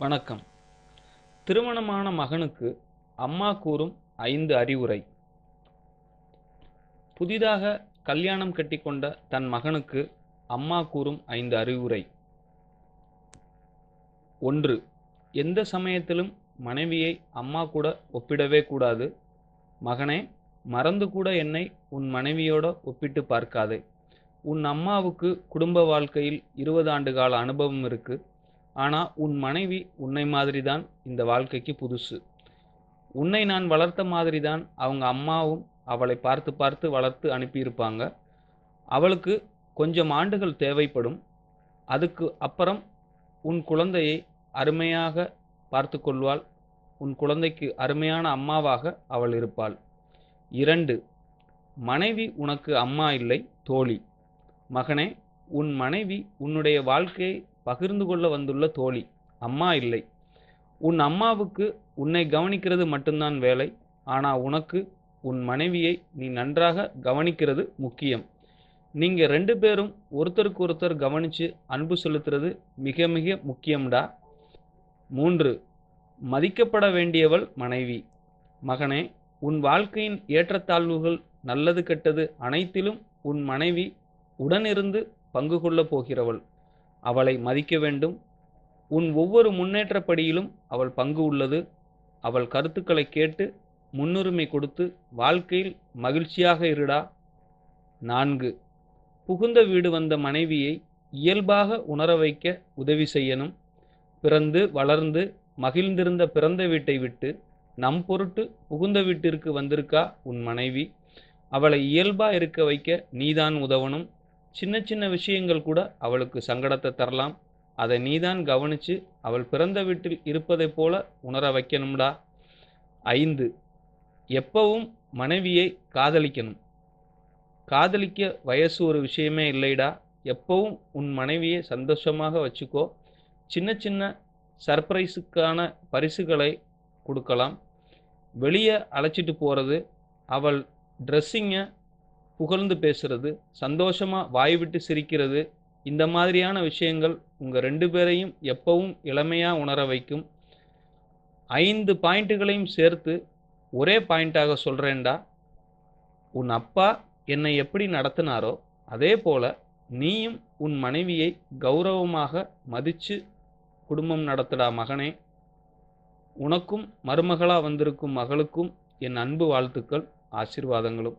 வணக்கம். திருமணமான மகனுக்கு அம்மா கூறும் ஐந்து அறிவுரை. புதிதாக கல்யாணம் கட்டிக்கொண்ட தன் மகனுக்கு அம்மா கூறும் ஐந்து அறிவுரை. ஒன்று எந்த சமயத்திலும் மனைவியை அம்மா கூட ஒப்பிடவே கூடாது. மகனே மறந்து கூட என்னை உன் மனைவியோட ஒப்பிட்டு பார்க்காதே. உன் அம்மாவுக்கு குடும்ப வாழ்க்கையில் இருபது ஆண்டு கால அனுபவம் இருக்கு. ஆனால் உன் மனைவி உன்னை மாதிரி தான் இந்த வாழ்க்கைக்கு புதுசு. உன்னை நான் வளர்த்த மாதிரி தான் அவங்க அம்மாவும் அவளை பார்த்து பார்த்து வளர்த்து அனுப்பியிருப்பாங்க. அவளுக்கு கொஞ்சம் ஆண்டுகள் தேவைப்படும். அதுக்கு அப்புறம் உன் குழந்தையை அருமையாக பார்த்து கொள்வாள். உன் குழந்தைக்கு அருமையான அம்மாவாக அவள் இருப்பாள். இரண்டு மனைவி உனக்கு அம்மா இல்லை தோழி. மகனே உன் மனைவி உன்னுடைய வாழ்க்கையை பகிர்ந்து கொள்ள வந்துள்ள தோழி அம்மா இல்லை. உன் அம்மாவுக்கு உன்னை கவனிக்கிறது மட்டும்தான் வேலை ஆனால் உனக்கு உன் மனைவியை நீ நன்றாக கவனிக்கிறது முக்கியம். நீங்கள் ரெண்டு பேரும் ஒருத்தருக்கு ஒருத்தர் கவனித்து அன்பு செலுத்துறது மிக மிக முக்கியம்டா. மூன்று மதிக்கப்பட வேண்டியவள் மனைவி. மகனே உன் வாழ்க்கையின் ஏற்றத்தாழ்வுகள் நல்லது கெட்டது அனைத்திலும் உன் மனைவி உடனிருந்து பங்கு கொள்ளப் போகிறவள். அவளை மதிக்க வேண்டும். உன் ஒவ்வொரு முன்னேற்றப்படியிலும் அவள் பங்கு உள்ளது. அவள் கருத்துக்களை கேட்டு முன்னுரிமை கொடுத்து வாழ்க்கையில் மகிழ்ச்சியாக இருடா. நான்கு. புகுந்த வீடு வந்த மனைவியை இயல்பாக உணர வைக்க உதவி செய்யணும். பிறந்து வளர்ந்து மகிழ்ந்திருந்த பிறந்த வீட்டை விட்டு நம் பொருட்டு புகுந்த வீட்டிற்கு வந்திருக்கா உன் மனைவி. அவளை இயல்பா இருக்க வைக்க நீதான் உதவணும். சின்ன சின்ன விஷயங்கள் கூட அவளுக்கு சங்கடத்தை தரலாம். அதை நீதான் கவனித்து அவள் பிறந்த வீட்டில் இருப்பதைப் போல உணர வைக்கணும்டா. ஐந்து. எப்பவும் மனைவியை காதலிக்கணும். காதலிக்க வயசு ஒரு விஷயமே இல்லைடா. எப்பவும் உன் மனைவியை சந்தோஷமாக வச்சுக்கோ. சின்ன சின்ன சர்ப்ரைஸுக்கான பரிசுகளை கொடுக்கலாம். வெளியே அழைச்சிட்டு போகிறது அவள் ட்ரெஸ்ஸிங்கை புகழ்ந்து பேசுறது சந்தோஷமாக வாய் விட்டு சிரிக்கிறது இந்த மாதிரியான விஷயங்கள் உங்கள் ரெண்டு பேரையும் எப்பவும் இளமையாக உணர வைக்கும். ஐந்து பாயிண்ட்டுகளையும் சேர்த்து ஒரே பாயிண்ட்டாக சொல்கிறேன்டா உன் அப்பா என்னை எப்படி நடத்தினாரோ அதே போல நீயும் உன் மனைவியை கௌரவமாக மதித்து குடும்பம் நடத்துடா மகனே. உனக்கும் மருமகளாக வந்திருக்கும் மகளுக்கும் என் அன்பு வாழ்த்துக்கள் ஆசீர்வாதங்களும்.